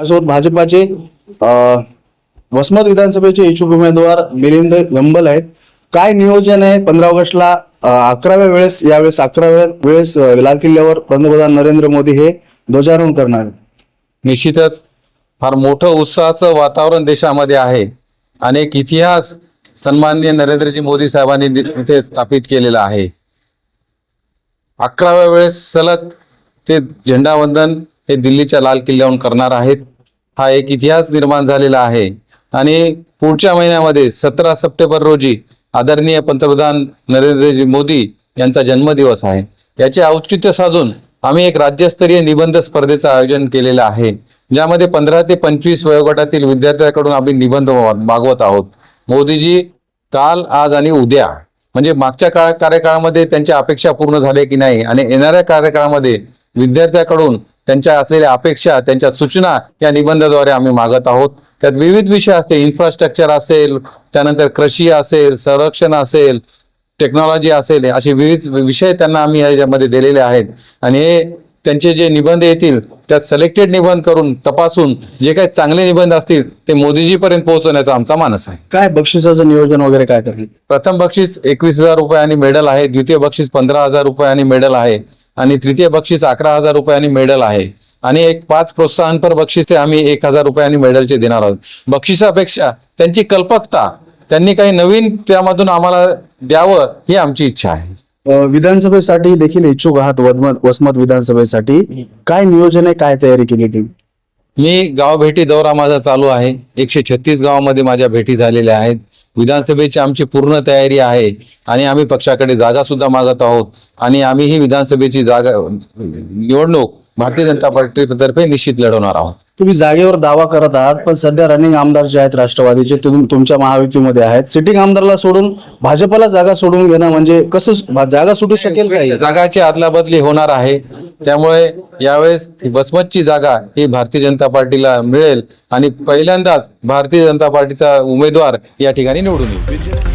माझ्यासोबत भाजपाचे वसमत विधानसभेचे इच्छुक उमेदवार मिलिंद गंबल आहेत. काय नियोजन आहे पंधरा ऑगस्टला? अकराव्या वेळेस यावेळेस अकराव्या वेळेस लाल किल्ल्यावर पंतप्रधान नरेंद्र मोदी हे ध्वजारोहण करणार निश्चितच फार मोठं उत्साहाचं वातावरण देशामध्ये आहे. अनेक इतिहास सन्माननीय नरेंद्रजी मोदी साहेबांनी इथे स्थापित केलेला आहे. अकराव्या वेळेस सलग ते झेंडावंदन हे दिल्लीच्या लाल किल्ल्याहून करणार आहेत. हा एक इतिहास निर्माण झालेला आहे. आणि पुढच्या महिन्यामध्ये सतरा सप्टेंबर रोजी आदरणीय पंतप्रधान नरेंद्रजी मोदी यांचा जन्मदिवस आहे. याचे औचित्य साधून आम्ही एक राज्यस्तरीय निबंध स्पर्धेचं आयोजन केलेलं आहे. ज्यामध्ये पंधरा ते पंचवीस वयोगटातील विद्यार्थ्यांकडून आम्ही निबंध मागवत आहोत. मोदीजी काल आज आणि उद्या. म्हणजे मागच्या काळ कार्यकाळामध्ये त्यांच्या अपेक्षा पूर्ण झाल्या की नाही? आणि येणाऱ्या कार्यकाळामध्ये विद्यार्थ्याकडून त्यांच्या असलेल्या अपेक्षा त्यांच्या सूचना या निबंधाद्वारे आम्ही मागत आहोत. त्यात विविध विषय असते इन्फ्रास्ट्रक्चर असेल त्यानंतर कृषी असेल संरक्षण असेल टेक्नॉलॉजी असेल असे विविध विषय त्यांना आम्ही याच्यामध्ये दिलेले आहेत. आणि हे त्यांचे जे निबंध येतील त्यात सिलेक्टेड निबंध करून तपासून जे काही चांगले निबंध असतील ते मोदीजीपर्यंत पोहोचवण्याचा आमचा मानस आहे. काय बक्षिसाचं नियोजन वगैरे काय करतील? प्रथम बक्षीस एकवीस हजार रुपये आणि मेडल आहे द्वितीय बक्षीस पंधरा हजार रुपये आणि मेडल आहे आणि तृतीय बक्षीस अकरा हजार रुपये आणि मेडल आहे. आणि एक पाच प्रोत्साहनपर बक्षिसे आम्ही एक हजार रुपये आणि मेडलचे देणार आहोत. बक्षिसापेक्षा त्यांची कल्पकता त्यांनी काही नवीन त्यामधून आम्हाला द्यावं ही आमची इच्छा आहे. विधानसभेसाठी देखील इच्छुक आहात वदमत वसमत विधानसभेसाठी. काय नियोजन आहे काय तयारी केली ती? मी गाव भेटी दौरा माझा चालू आहे. एकशे छत्तीस गावामध्ये माझ्या भेटी झालेल्या आहेत. विधानसभेची आमची पूर्ण तयारी आहे आणि आम्ही पक्षाकडे जागा सुद्धा मागत आहोत. आणि आम्ही ही विधानसभेची जागा निवडणूक भारतीय जनता पार्टीतर्फे निश्चित लढवणार आहोत. तुम्ही जागेवर दावा करत आहात पण सध्या रनिंग आमदार जे आहेत राष्ट्रवादीचे तुम- तुमच्या महायुतीमध्ये आहेत सिटिंग आमदारला सोडून भाजपला जागा सोडून घेणं म्हणजे कसं जागा सुटू शकेल का ही? जागाची अदलाबदली होणार आहे. त्यामुळे यावेळेस ही बसमतची जागा ही भारतीय जनता पार्टीला मिळेल आणि पहिल्यांदाच भारतीय जनता पार्टीचा उमेदवार या ठिकाणी निवडून येईल.